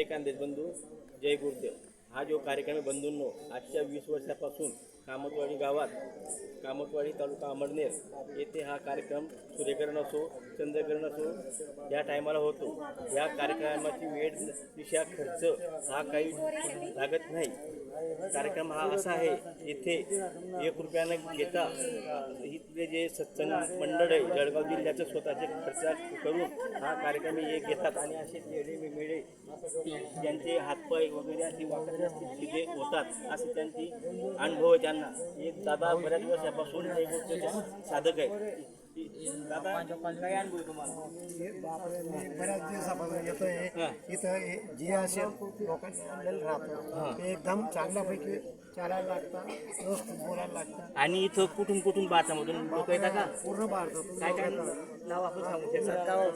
जय कांदेश बंधू जय गुरुदेव. हा जो कार्यक्रम आहे बंधूंनो आजच्या वीस वर्षापासून कामतवाडी गावात कामतवाडी तालुका अमरनेर येथे हा कार्यक्रम सूर्यकरण असो चंद्रकरण असो या टायमाला होतो. या कार्यक्रमाची वेळ दिशा खर्च हा काही लागत नाही. कार्यक्रम हा असा आहे येथे एक रुपयानं घेता इथले जे सत्संग मंडळ आहे जळगाव जिल्ह्याचं स्वतःचे खर्च करून हा कार्यक्रम हे घेतात. आणि असे वेळे वेगवेगळे ज्यांचे हातपाय वगैरे असे वाकडे असतील तिथे होतात असे त्यांची अनुभव आहे त्यांना. एक दादा बऱ्याच वर्षापासून हे गोष्ट साधक आहे. दादा काय अनुभव तुम्हाला बऱ्याच दिवसापासून येतोय इथं हे जे असेल लोकांनी आणलेलं राहतं ते एकदम चांगल्यापैकी चालायला लागतात व्यवस्थित बोलायला आणि इथं कुठून कुठून भारतामधून लोक येतात का? पूर्ण भारतातून काय काय नाव आपण सांगू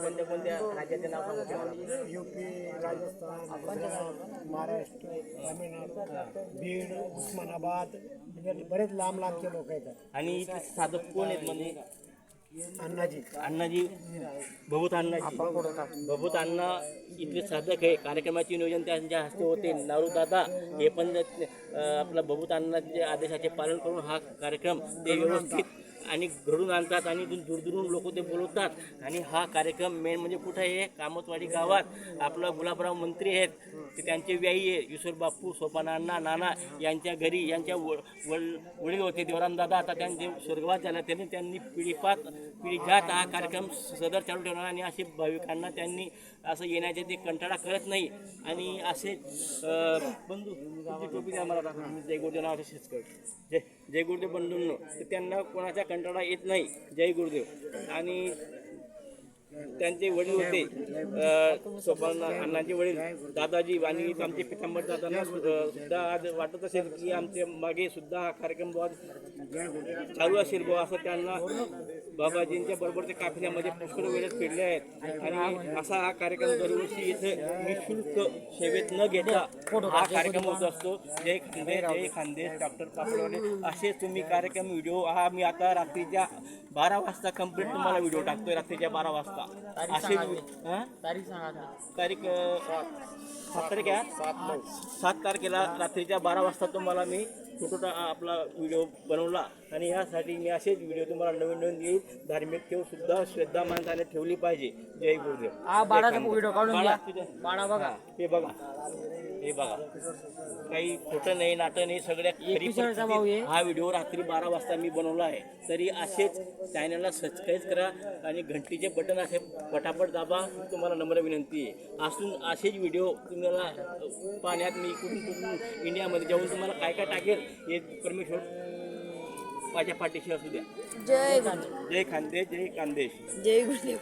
कोणत्या कोणत्या राज्याचे नाव सांगू शकता? युपी राजस्थान गुजरात महाराष्ट्र तामिळनाडू बीड उस्मानाबाद बरेच लांब लांबचे लोक येतात. आणि इथे साधक कोण आहेत म्हणजे? अण्णाजी अण्णाजी भभूत अण्णाजी भभूत अण्णा इथले साधक आहे. कार्यक्रमाचे नियोजन त्यांच्या हस्ते होते. नारू दादा हे पण आपला भभूत अण्णाचे आदेशाचे पालन करून हा कार्यक्रम ते व्यवस्थित आणि घडून आणतात आणि दूरदूरून लोक ते बोलवतात. आणि हा कार्यक्रम मेन म्हणजे कुठं आहे? कामतवाडी गावात. आपला गुलाबराव मंत्री आहेत. ते त्यांचे व्यायी आहे. ईश्वर बापू सोपानांना नाना यांच्या घरी यांच्या व- वड- वडील होते. देवराम दादा आता त्यांचे स्वर्गवास झाला. त्यांनी त्यांनी पिढीपात पिढीजात हा कार्यक्रम सदर चालू ठेवणार आणि असे भाविकांना त्यांनी असं येण्याचे ते कंटाळा करत नाही. आणि असे बंधू टोपी द्या मला. जय गुरुदेव नाव असेच जय जय गुरुदेव बंधूंनो तर त्यांना कोणाच्या कंटाळा येत नाही. जय गुरुदेव. आणि त्यांचे वडील होते अ, सोपान अण्णांचे वडील दादाजी आणि आमचे पितांबर दादांना सुद्धा आज वाटत असेल की आमच्या मागे सुद्धा हा कार्यक्रम चालू असेल बुवा असं त्यांना बाबाजींच्या बरोबर ते काफिल्यामध्ये पुष्कळ वेळेस फिरले आहेत. आणि असा हा कार्यक्रम दरवर्षी इथे निशुल्क सेवेत न घेता हा कार्यक्रम होत असतो. जय खांदे जय खांदे डॉक्टर पापडवाले. असे तुम्ही कार्यक्रम व्हिडिओ हा मी आता रात्रीच्या बारा वाजता कंप्लीट तुम्हाला व्हिडिओ टाकतोय रात्रीच्या बारा वाजता. असे हा? तारीख सांगा तारीख सात तारीख आहे? सात तारखेला रात्रीच्या बारा वाजता तुम्हाला मी फोटो आपला व्हिडिओ बनवला. आणि यासाठी मी असेच व्हिडिओ तुम्हाला नवीन नवीन येईल. धार्मिक ठेव सुद्धा श्रद्धा माणसाने ठेवली पाहिजे. जय गुरुदेव. हा बाळाचा व्हिडिओ काढून बाळा, घ्या तुझ्या- बाळा बघा. हे बघा. हे बघा. काही खोटं नाही नाटं नाही सगळ्या हा व्हिडिओ रात्री बारा वाजता मी बनवला आहे. तरी असेच चॅनलला सबस्क्राईब करा आणि घंटीचे बटन असे पटापट दाबा. तुम्हाला नम्र विनंती आहे. असून असेच व्हिडिओ तुम्हाला पाण्यात मी कुठून कुठून इंडियामध्ये जाऊन तुम्हाला काय काय टाकेल हे परमेश्वर माझ्या पाठीशी असू द्या. जय जय खानदेश जय कांदेश जय गुरुदेव.